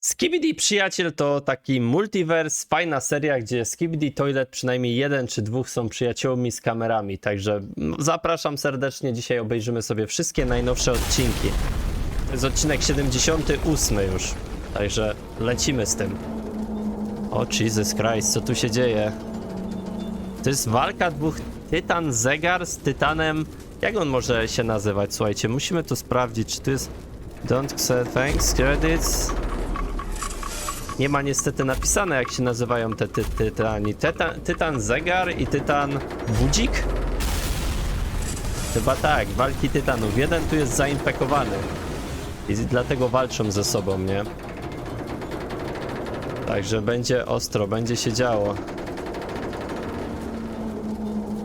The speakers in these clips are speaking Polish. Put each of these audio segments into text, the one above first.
Skibidi Przyjaciel to taki multiverse, fajna seria, gdzie Skibidi Toilet przynajmniej jeden czy dwóch są przyjaciółmi z kamerami, także zapraszam serdecznie, dzisiaj obejrzymy sobie wszystkie najnowsze odcinki. To jest odcinek 78 już, także lecimy z tym. O Jesus Christ, co tu się dzieje? To jest walka dwóch Tytan Zegar z Tytanem. Jak on może się nazywać? Słuchajcie, musimy to sprawdzić, czy to jest Don't say thanks, credits. Nie ma niestety napisane, jak się nazywają te ty tytani. Tytan, tytan Zegar i Tytan Budzik? Chyba tak, walki Tytanów. Jeden tu jest zainfekowany. I dlatego walczą ze sobą, nie? Także będzie ostro, będzie się działo.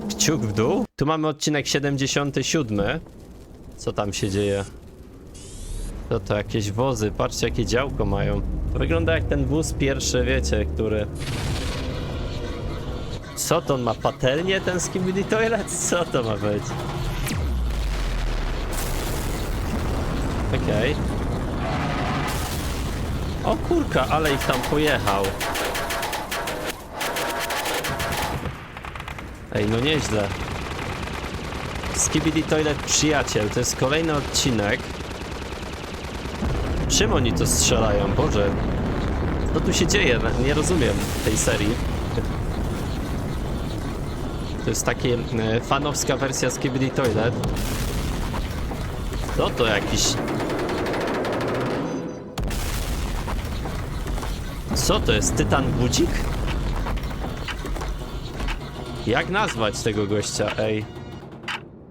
Kciuk w dół. Tu mamy odcinek 77. Co tam się dzieje? To to jakieś wozy, patrzcie jakie działko mają. To wygląda jak ten wóz pierwszy, wiecie, który... Co to on ma? Patelnię ten Skibidi Toilet? Co to ma być? Okej. O kurka, ale ich tam pojechał. Ej, no nieźle. Skibidi Toilet Przyjaciel, to jest kolejny odcinek. Czym oni to strzelają? Boże. Co tu się dzieje? Nie rozumiem tej serii. To jest takie e, fanowska wersja Skibidi Toilet. Co to jakiś... Co to jest? Tytan Budzik? Jak nazwać tego gościa? Ej.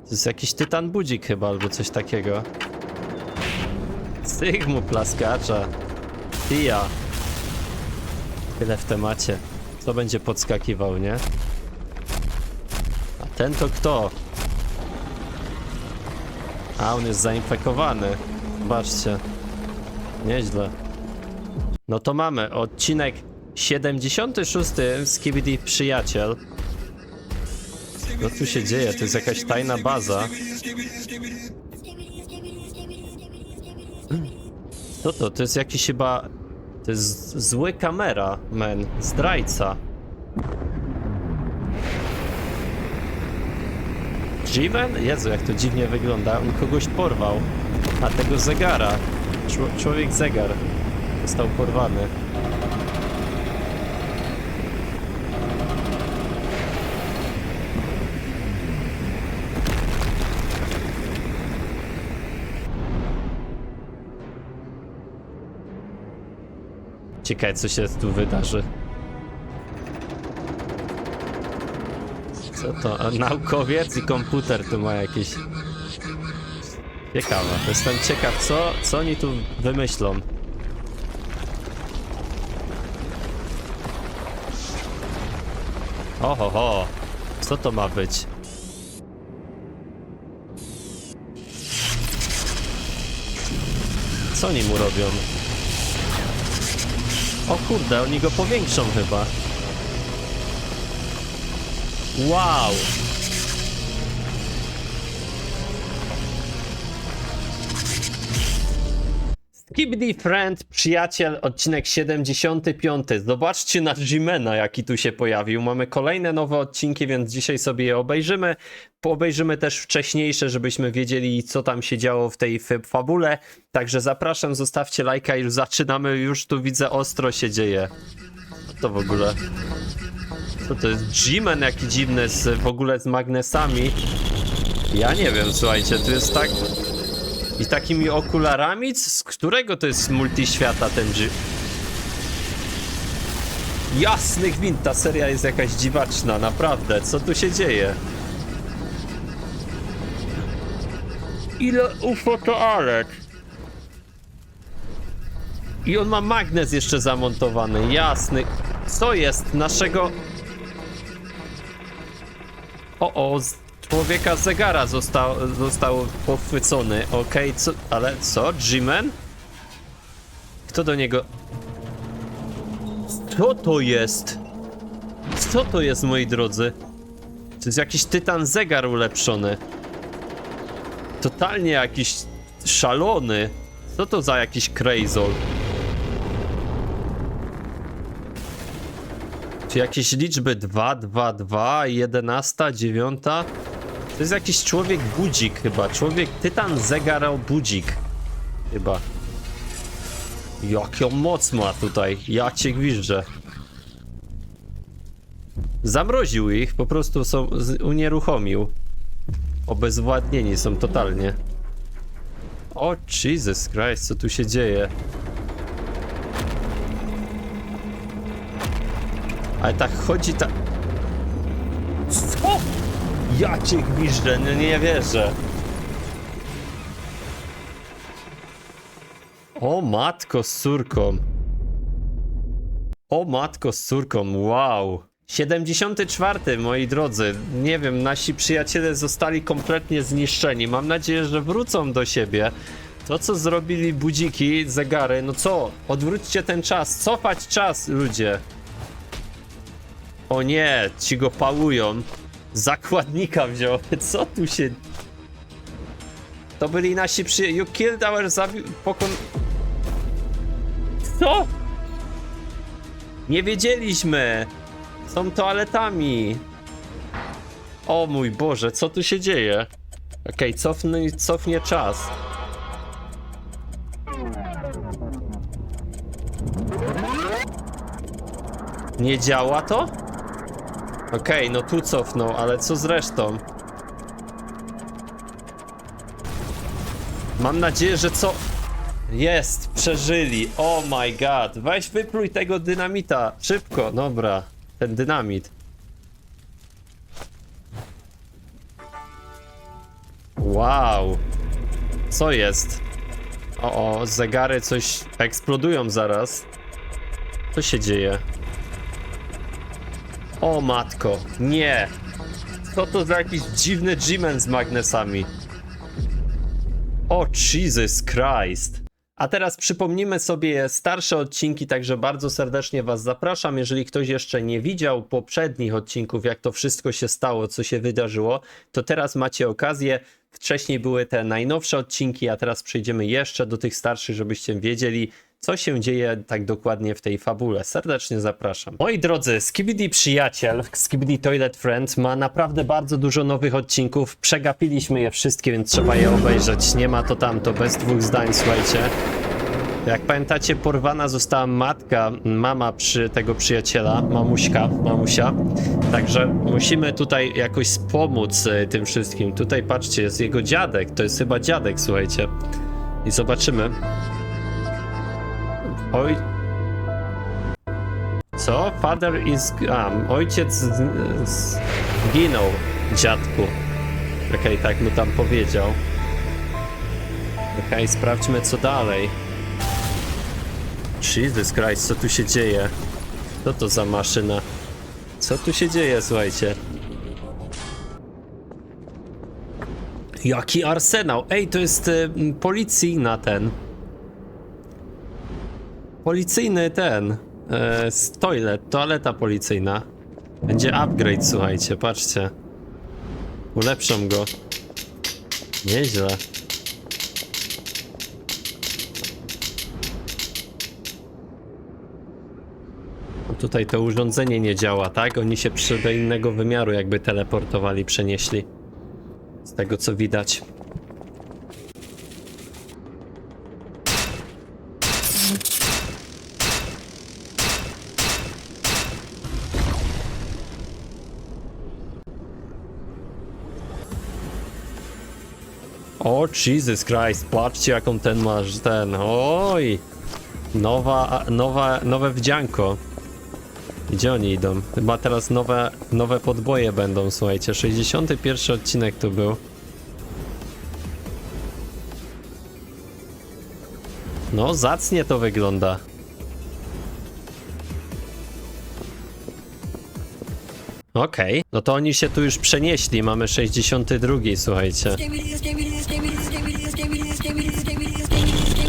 To jest jakiś Tytan Budzik chyba, albo coś takiego. Sygmu plaskacza. Tia. Tyle w temacie. Co będzie podskakiwał, nie? A ten to kto? A, on jest zainfekowany. Zobaczcie. Nieźle. No to mamy odcinek 76 z KBD Przyjaciel. Co tu się dzieje? To jest jakaś tajna baza. Co to? To jest jakiś chyba... To jest zły kamera, man. Zdrajca. Jiven? Jezu, jak to dziwnie wygląda. On kogoś porwał. A tego zegara. Czł- człowiek zegar. Został porwany. Ciekawe, co się tu wydarzy. Co to? Naukowiec i komputer tu ma jakieś... Ciekawe. Jestem ciekaw, co, co oni tu wymyślą. Oho, ho. Co to ma być? Co oni mu robią? O kurde, oni go powiększą chyba. Wow! Skibidi Friend, przyjaciel, odcinek 75. Zobaczcie na Jimena, jaki tu się pojawił. Mamy kolejne nowe odcinki, więc dzisiaj sobie je obejrzymy. Obejrzymy też wcześniejsze, żebyśmy wiedzieli, co tam się działo w tej fabule. Także zapraszam, zostawcie lajka i zaczynamy. Już tu widzę, ostro się dzieje. To w ogóle? Co to jest? Jimen jaki dziwny, z, w ogóle z magnesami. Ja nie wiem, słuchajcie, tu jest tak... I takimi okularami? Z którego to jest multiświata ten G? Jasny gwint, ta seria jest jakaś dziwaczna, naprawdę. Co tu się dzieje? Ile UFO toalet? I on ma magnes jeszcze zamontowany, jasny. Co jest? Naszego... O, o, z człowieka zegara został, został pochwycony. Okej, okay, co? Ale co? Jimen? Kto do niego... Co to jest? Co to jest, moi drodzy? To jest jakiś tytan zegar ulepszony. Totalnie jakiś szalony. Co to za jakiś krejzol? Czy jakieś liczby 2, 2, 2, 11, 9? To jest jakiś człowiek budzik chyba. Człowiek tytan zegarał budzik. Chyba. Jaką moc ma tutaj. Ja cię gwiżdżę. Zamroził ich, po prostu są, unieruchomił. Obezwładnieni są totalnie. O Jesus Christ, co tu się dzieje? Ale tak chodzi tak... Ja cię gwiżdżę, no nie wierzę. O matko z córką. O matko z córką, wow. 74, moi drodzy. Nie wiem, nasi przyjaciele zostali kompletnie zniszczeni. Mam nadzieję, że wrócą do siebie. To, co zrobili budziki, zegary, no co? Odwróćcie ten czas, cofać czas, ludzie. O nie, ci go pałują. Zakładnika wziął. Co tu się... To byli nasi przyjaciele. You killed our zabi... Pokon... Co? Nie wiedzieliśmy. Są toaletami. O mój Boże, co tu się dzieje? Okej, cofnij, cofnie czas. Nie działa to? Okej, no tu cofnął, ale co z resztą? Mam nadzieję, że co... Jest, przeżyli. Oh my god. Weź wypluj tego dynamita. Szybko, dobra. Ten dynamit. Wow. Co jest? O, o, zegary coś eksplodują zaraz. Co się dzieje? O matko, nie. Co to za jakiś dziwny G-Man z magnesami? O Jesus Christ. A teraz przypomnimy sobie starsze odcinki, także bardzo serdecznie Was zapraszam. Jeżeli ktoś jeszcze nie widział poprzednich odcinków, jak to wszystko się stało, co się wydarzyło, to teraz macie okazję. Wcześniej były te najnowsze odcinki, a teraz przejdziemy jeszcze do tych starszych, żebyście wiedzieli, co się dzieje tak dokładnie w tej fabule. Serdecznie zapraszam. Moi drodzy, Skibidi Przyjaciel, Skibidi Toilet Friend ma naprawdę bardzo dużo nowych odcinków. Przegapiliśmy je wszystkie, więc trzeba je obejrzeć. Nie ma to tamto, bez dwóch zdań, słuchajcie. Jak pamiętacie, porwana została matka, mama przy tego przyjaciela, mamuśka, mamusia. Także musimy tutaj jakoś pomóc y, tym wszystkim. Tutaj patrzcie, jest jego dziadek, to jest chyba dziadek, słuchajcie. I zobaczymy. Oj. Co? Father is. A, ojciec z- z- zginął, dziadku. Okej, tak mu tam powiedział. Okej, sprawdźmy co dalej. Jesus Christ, co tu się dzieje? Co to za maszyna? Co tu się dzieje, słuchajcie? Jaki arsenał? Ej, to jest y, policyjna ten. Policyjny ten. E, toilet, toaleta policyjna. Będzie upgrade, słuchajcie, patrzcie. Ulepszą go. Nieźle. A Tutaj to urządzenie nie działa, tak? Oni się do innego wymiaru jakby teleportowali, przenieśli. Z tego co widać. O Jesus Christ, patrzcie jaką ten masz, ten, oj! Nowa, nowa, nowe wdzianko. Gdzie oni idą? Chyba teraz nowe, nowe podboje będą, słuchajcie. 61 odcinek to był. No, zacnie to wygląda. Okej, no to oni się tu już przenieśli. Mamy 62, słuchajcie.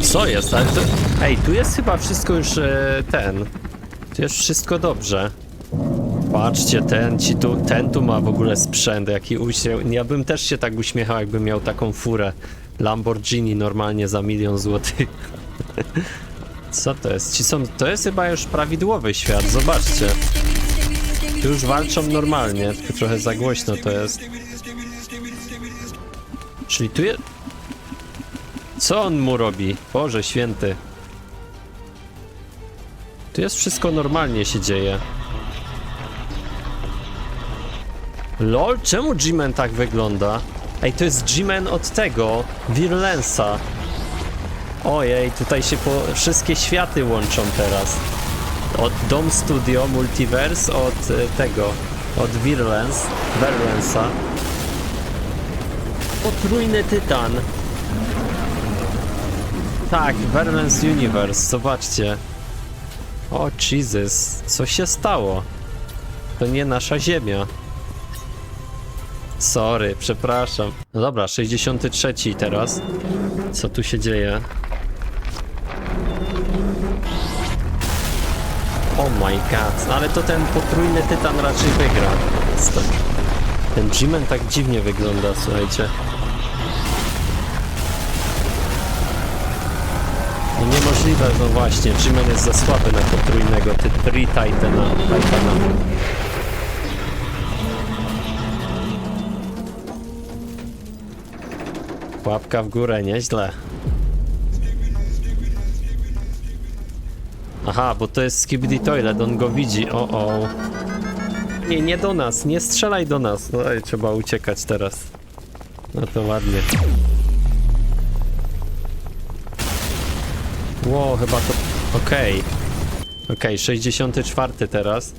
Co jest? Ale to... Ej, tu jest chyba wszystko już e, ten. Tu jest wszystko dobrze. Patrzcie, ten ci tu, ten tu ma w ogóle sprzęt, jaki uśmiech. Ja bym też się tak uśmiechał, jakbym miał taką furę. Lamborghini normalnie za milion złotych. Co to jest? Ci są, to jest chyba już prawidłowy świat, zobaczcie. Już walczą normalnie, tylko trochę za głośno to jest. Czyli tu jest... Co on mu robi? Boże święty. Tu jest wszystko normalnie się dzieje. LOL, czemu G-Man tak wygląda? Ej, to jest G-Man od tego, Virlensa. Ojej, tutaj się po... wszystkie światy łączą teraz. Od Dom Studio Multiverse, od e, tego, od Virlens, Virlensa. Potrójny Tytan. Tak, Virlens Universe, zobaczcie. O Jesus, co się stało? To nie nasza ziemia. Sorry, przepraszam. No dobra, 63 teraz. Co tu się dzieje? Oh my god, ale to ten potrójny tytan raczej wygra. Ten G-Man tak dziwnie wygląda, słuchajcie. No niemożliwe, no właśnie, G-Man jest za słaby na potrójnego ty Tri Titana. Titana. Łapka w górę, nieźle. Aha, bo to jest Skibidi Toilet, on go widzi, o o. Nie, nie do nas, nie strzelaj do nas. No i trzeba uciekać teraz. No to ładnie. Ło, chyba to... Okej. Okej, 64 teraz.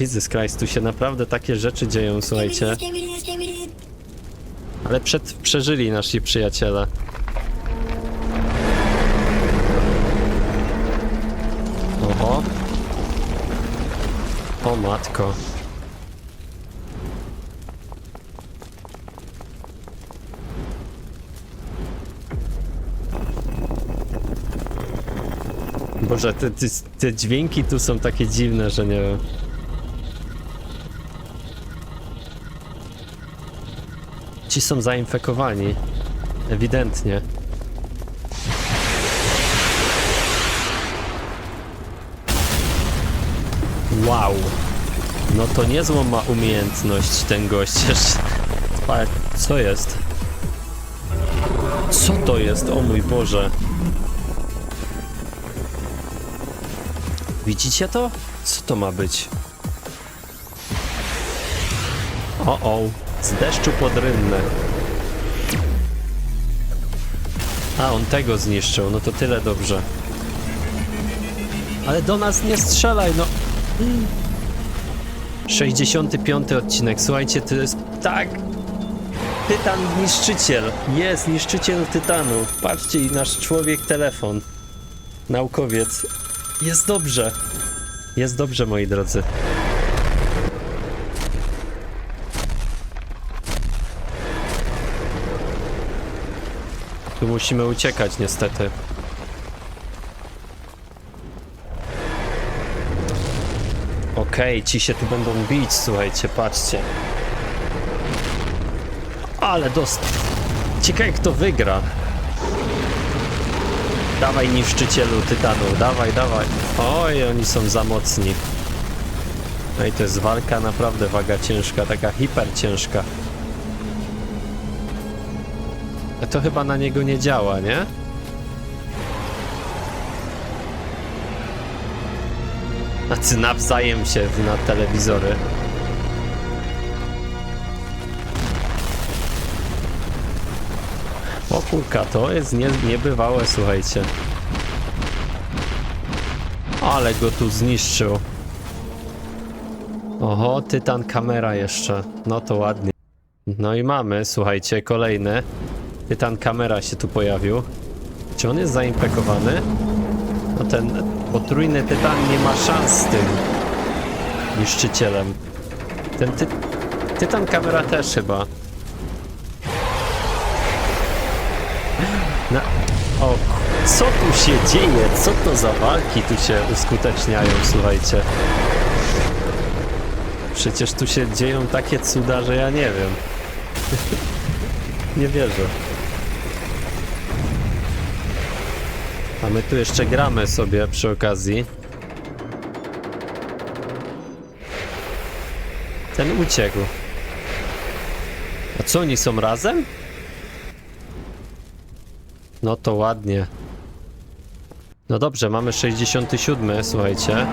Jesus Christ, tu się naprawdę takie rzeczy dzieją, słuchajcie. Ale przed, przeżyli nasi przyjaciele. Matko. Boże, te, te, te dźwięki tu są takie dziwne, że nie wiem. Ci są zainfekowani. Ewidentnie. No to niezłą ma umiejętność ten gość. Ale Co jest? Co to jest? O mój Boże. Widzicie to? Co to ma być? O, o, z deszczu pod rynnę. A, on tego zniszczył, no to tyle dobrze. Ale do nas nie strzelaj, no. 65 odcinek, słuchajcie, to jest tak. Tytan niszczyciel. Jest, niszczyciel tytanu. Patrzcie, i nasz człowiek telefon. Naukowiec. Jest dobrze. Jest dobrze, moi drodzy. Tu musimy uciekać niestety. Okej, ci się tu będą bić, słuchajcie, patrzcie. Ale dost... Ciekawe kto wygra. Dawaj niszczycielu tytanu, dawaj, dawaj. Oj, oni są za mocni. No i to jest walka naprawdę waga ciężka, taka hiper ciężka. To chyba na niego nie działa, nie? Tacy nawzajem się na telewizory. O kurka, to jest nie, niebywałe, słuchajcie. Ale go tu zniszczył. Oho, tytan kamera jeszcze. No to ładnie. No i mamy, słuchajcie, kolejny. Tytan kamera się tu pojawił. Czy on jest zainfekowany? No ten potrójny tytan nie ma szans z tym niszczycielem. Ten ty tytan kamera też chyba. O, co tu się dzieje? Co to za walki tu się uskuteczniają, słuchajcie? Przecież tu się dzieją takie cuda, że ja nie wiem. nie wierzę. A my tu jeszcze gramy sobie przy okazji. Ten uciekł. A co, oni są razem? No to ładnie. No dobrze, mamy 67, słuchajcie.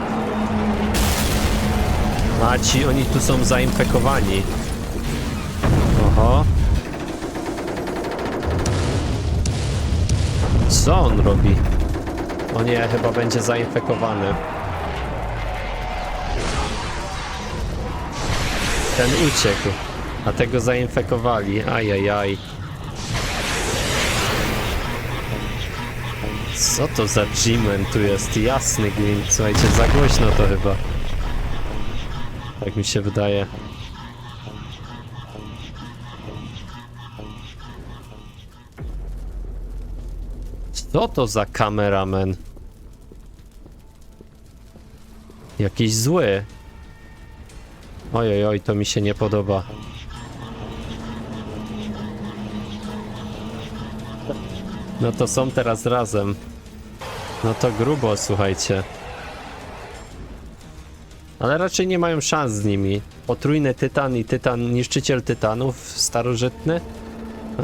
A ci, oni tu są zainfekowani. Oho. Co on robi? O nie, chyba będzie zainfekowany. Ten uciekł, a tego zainfekowali. Ajajaj. Co to za G-Man tu jest? Jasny gwint. Słuchajcie, za głośno to chyba. Tak mi się wydaje. Co to za kameraman? Jakiś zły. Ojej, oj, to mi się nie podoba. No to są teraz razem. No to grubo, słuchajcie. Ale raczej nie mają szans z nimi. Potrójny tytan i tytan, niszczyciel tytanów starożytny?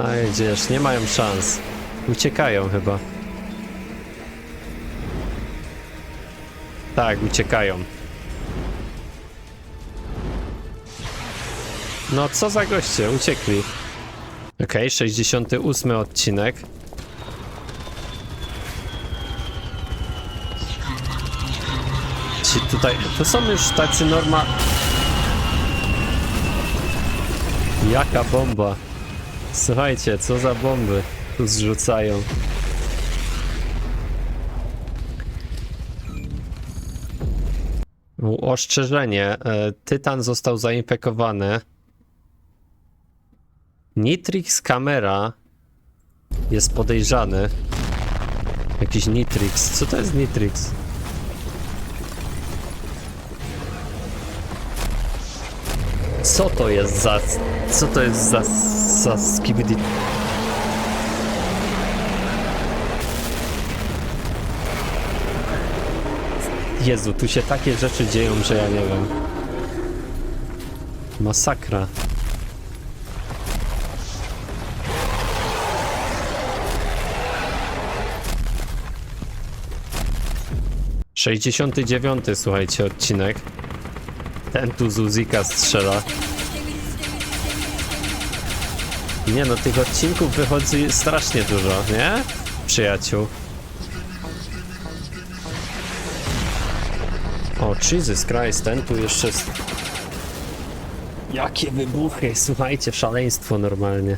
A jedziesz, nie mają szans. Uciekają chyba. Tak, uciekają. No co za goście, uciekli. Okej, 68 odcinek. Ci tutaj, to są już tacy norma... Jaka bomba. Słuchajcie, co za bomby tu zrzucają. Ostrzeżenie. e, Tytan został zainfekowany. Nitrix kamera jest podejrzany. Jakiś Nitrix. Co to jest Nitrix? Co to jest za... Co to jest za... za skibidi... Jezu, tu się takie rzeczy dzieją, że ja nie wiem. Masakra. Sześćdziesiąty dziewiąty, słuchajcie, odcinek. Ten tu z Uzika strzela. Nie no, tych odcinków wychodzi strasznie dużo, nie? Przyjaciół. O, Jesus Christ, ten tu jeszcze... Jakie wybuchy, słuchajcie, szaleństwo normalnie.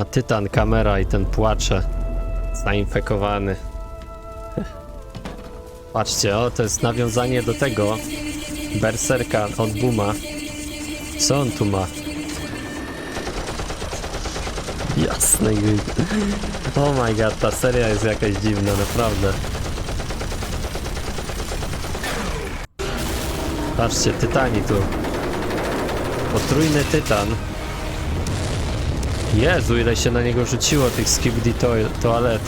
A tytan, kamera i ten płacze. Zainfekowany. Patrzcie, o, to jest nawiązanie do tego berserka od Buma. Co on tu ma? Jasny gwint. Oh my god, ta seria jest jakaś dziwna, naprawdę. Patrzcie, tytani tu. Potrójny tytan. Jezu, ile się na niego rzuciło tych skibidi to toalet.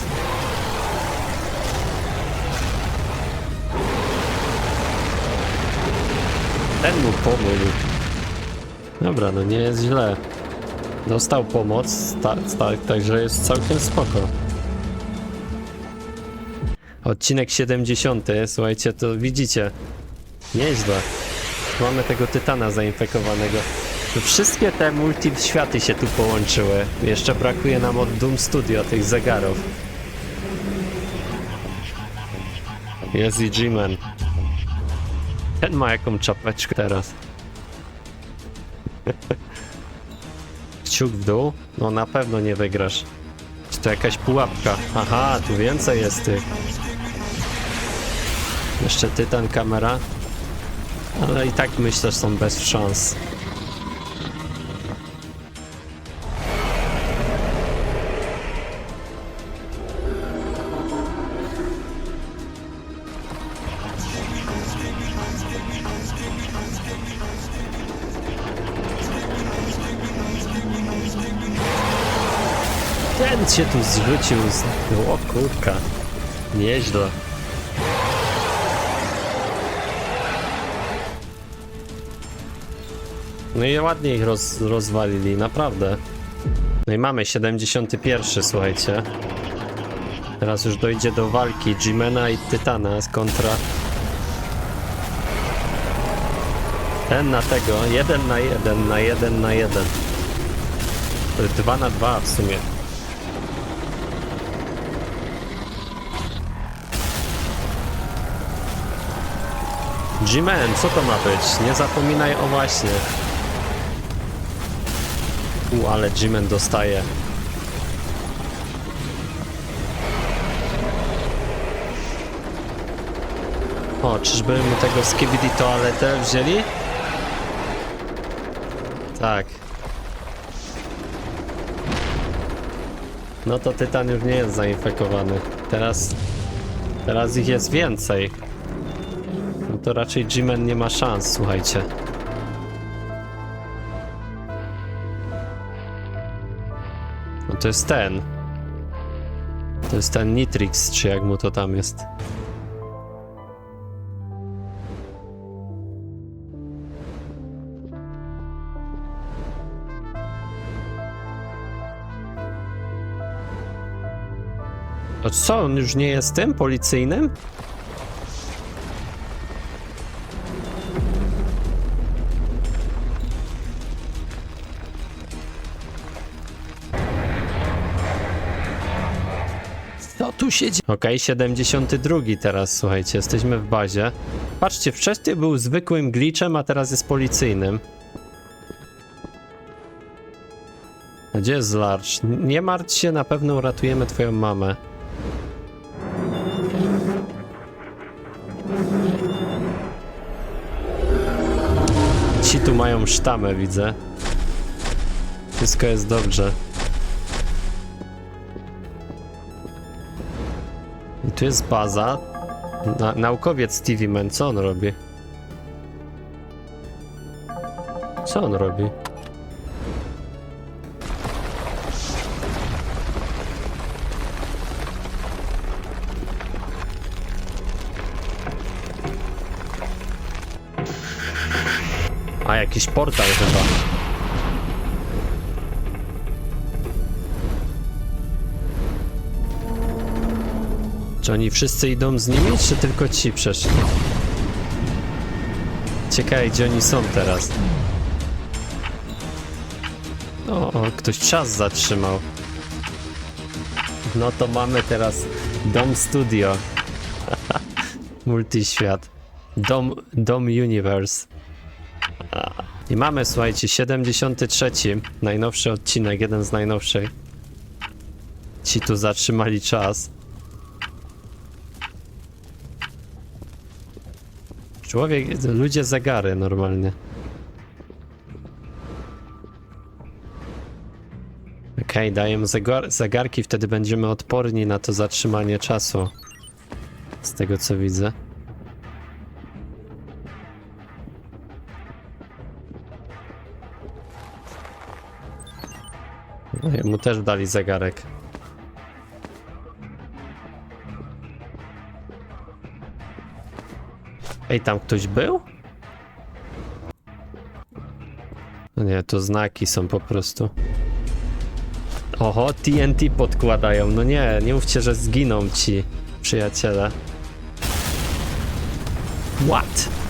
Ten mu pomógł. Dobra, no nie jest źle. Dostał pomoc, tak, tak, także jest całkiem spoko. Odcinek 70, słuchajcie, to widzicie. Nieźle. Mamy tego tytana zainfekowanego. Wszystkie te multi-światy się tu połączyły. Jeszcze brakuje nam od Doom Studio tych zegarów. Jest i G-Man. Ten ma jaką czapeczkę teraz. Kciuk w dół? No na pewno nie wygrasz. Czy to jakaś pułapka? Aha, tu więcej jest tych. Jeszcze tytan kamera. Ale i tak myślę, że są bez szans. się tu zrzucił z... O kurka. Nieźle. No i ładnie ich roz, rozwalili, naprawdę. No i mamy 71, słuchajcie. Teraz już dojdzie do walki Jimena i Tytana z kontra... Ten na tego, jeden na jeden, na jeden na jeden. Dwa na dwa w sumie. G-Man, co to ma być? Nie zapominaj o właśnie. U, ale G-Man dostaje. O, czyżby mu tego skibidi toaletę wzięli? Tak. No to Tytan już nie jest zainfekowany. Teraz... Teraz ich jest więcej. No to raczej G-Man nie ma szans, słuchajcie. No to jest ten. To jest ten Nitrix, czy jak mu to tam jest. To co, on już nie jest tym policyjnym? Tu się dzieje? Okej, 72 teraz, słuchajcie, jesteśmy w bazie. Patrzcie, wcześniej był zwykłym glitchem, a teraz jest policyjnym. Gdzie jest Large? Nie martw się, na pewno uratujemy twoją mamę. Ci tu mają sztamę, widzę. Wszystko jest dobrze. Tu jest baza. Na, naukowiec Stevie Man, co on robi? Co on robi? A, jakiś portal chyba. Czy oni wszyscy idą z nimi, czy tylko ci przeszli? Ciekawe, gdzie oni są teraz. O, ktoś czas zatrzymał. No to mamy teraz Dom Studio. Multiświat. Dom, Dom Universe. I mamy, słuchajcie, 73. Najnowszy odcinek, jeden z najnowszych. Ci tu zatrzymali czas. Człowiek, ludzie zegary normalnie. Okej, dajemy zegar zegarki, wtedy będziemy odporni na to zatrzymanie czasu. Z tego co widzę. No, Mu też dali zegarek. Ej, tam ktoś był? No nie, to znaki są po prostu. Oho, TNT podkładają. No nie, nie mówcie, że zginą ci przyjaciele. What?